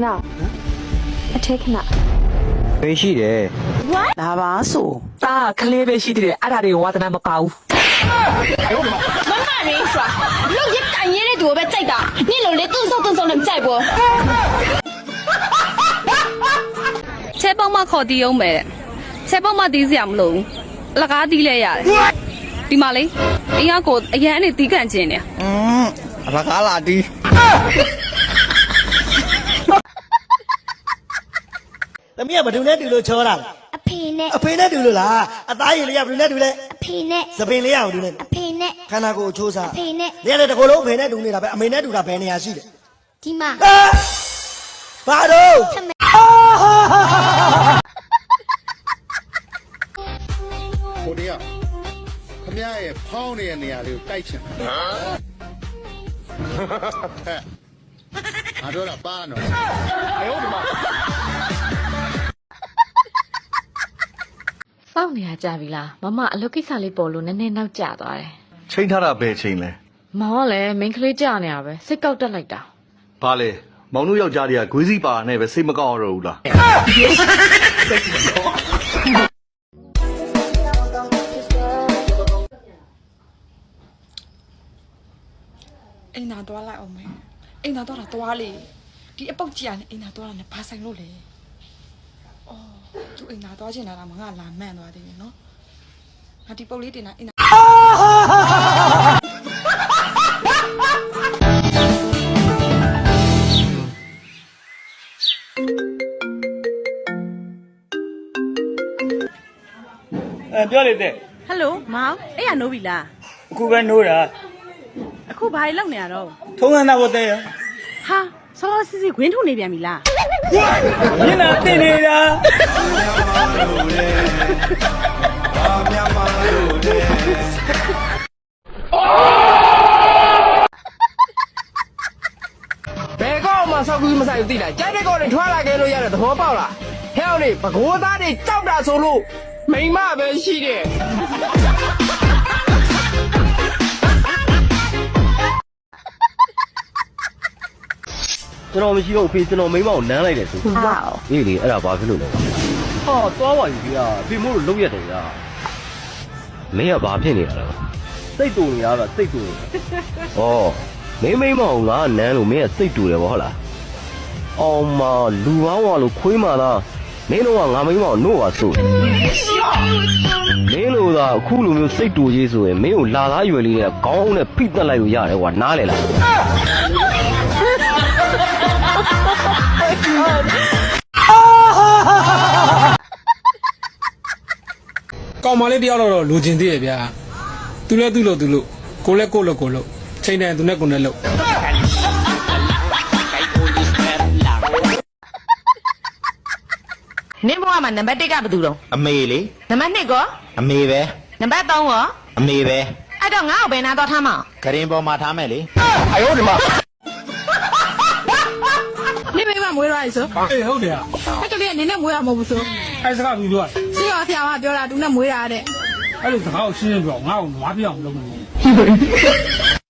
ခဏအထက်ခဏ ဘေးရှိတယ် ဒါပါဆို တာကလေးပဲရှိသေးတယ်အဲ့ဒါတွေဝါသနာမပါဘူး မမရင်း耍လောက်ရကန်ရဲတဲ့သူကိုပဲကြိုက်တာနင့်လိုလေတွန်းဆော့တွန်းဆော့နဲ့မကြိုက်ဘူး ချဲပေါက်မခေါ်တီးအောင်မယ်ချဲပေါက်မတီးစရာမလိုဘူးအလကားတီးလဲရတယ်ဒီမှာလေအင်ကကိုအရန်အနေတီးကန်ခြင်းနေ อืม အလကားလာတီး သမီးကဘယ်သူနဲ့တူလို့ချောတာလဲအဖေနဲ့အဖေနဲ့တူလို့လားအသားရည်လေးကဘယ်သူနဲ့တူလဲအဖေနဲ့သပင်လေးကဘယ်သူနဲ့အဖေနဲ့ခန္ဓာကိုယ်အချိုးစားအဖေနဲ့နေရာတကောလုံးအဖေနဲ့တူနေတာပဲအမေနဲ့တူတာဘယ်နေရာရှိတယ်ဒီမှာအာဘာတော့ဟိုတယောက်ခမရရဲ့ဖောင်းနေတဲ့နေရာလေးကိုတိုက်ချင်တယ်ဟဲ့ငါတို့ကပါနော် စောင့်နေရကြပြီလားမမအလုပ်ကိစ္စလေးပေါ်လို့နည်းနည်းနောက်ကျသွားတယ်ချိန်ထားတာဘယ်ချိန်လဲမောင်ကလည်းမိန်းကလေးကြာနေရပဲစိတ်ကောက်တက်လိုက်တာဘာလဲမောင်တို့ယောက်ျားတွေကဂွေးစီပါနဲ့ပဲစိတ်မကောက်ရတော့ဘူးလားအိမ်သာသွားလိုက်အောင်မယ်အိမ်သာသွားတာသွားလေဒီအပုတ်ကြီးကလည်းအိမ်သာသွားတာနဲ့ဘာဆိုင်လို့လဲ အော်သူအိမ်သာသွားချင်တာကမငါလာမှန်သွားသေးတယ်နော်ငါဒီပုတ်လေးတင်တာအိမ်သာအဲပြောလေတဲ့ဟယ်လိုမောင်အဲ့ရနိုးပြီလားအခုပဲနိုးတာအခုဘာကြီးလောက်နေရတော့ထုံးစံသားဝတ်တဲ့ရဟာ ဆောဆောစစ်စစ်ခွင်းထုတ်နေပြန်ပြီလားညနာတင်နေတာဘယ်ကောက်မှစောက်ကူးမဆိုင်ဘူးသိလားကြိုက်တဲ့ကောက်တွေထွားလာခဲ့လို့ရတဲ့သဘောပေါက်လားဟဲ့အောင်လေပကိုးသားတွေကြောက်တာဆိုလို့မိမပဲရှိတယ် ကျွန်တော်မရှိတော့ဖေကျွန်တော်မိန်းမကိုနမ်းလိုက်တယ်ဆိုဟာအေးလေအဲ့ဒါဘာဖြစ်လို့လဲဟာသွားပါပြီဗျာဖေမို့လို့လုံးရတယ်ဗျာမင်းကဘာဖြစ်နေတာလဲစိတ်တူနေရတာစိတ်တူနေဩမင်းမိန်းမကိုငါနမ်းလို့မင်းကစိတ်တူတယ်ဗောဟုတ်လားအောင်မလူပေါင်းဝါလို့ခွေးမာလားမင်းတို့ကငါမိန်းမကိုနို့ပါဆိုတယ်မင်းတို့ကအခုလိုမျိုးစိတ်တူကြီးဆိုရင်မင်းကိုလာသားရွယ်လေးနဲ့ခေါင်းနဲ့ဖိတက်လိုက်လို့ရတယ်ကွာနားလေလား ကောင်မလေးတယောက်တော့လိုချင်သေးရဲ့ဗျာသူလဲသူ့လို့သူလို့ကိုလဲကိုလို့ကိုလို့ချိန်တယ်သူနဲ့ကိုနဲ့လို့နင်းဘဝမှာနံပါတ်1ကဘယ်သူတော့အမေလေနံပါတ်2ကောအမေပဲနံပါတ်3ကောအမေပဲအဲ့တော့ငါ့ကိုဘယ်နာတော့ထားမအောင်ကရင်ပေါ်မှာထားမယ်လေအယောဒီမှာနင့် မိမမွေးသွားပြီဆိုအေးဟုတ်တယ်အဲ့ကလေးကနင်းနဲ့မွေးရမဟုတ်ဘူးဆိုအဲ့စကားပြီးတော့စီရောဆရာမပြောတာသူနဲ့မွေးတာတဲ့အဲ့လိုစကားကိုရှင်းရှင်းပြောငါ့ကိုနွားပြအောင်လုပ်နေ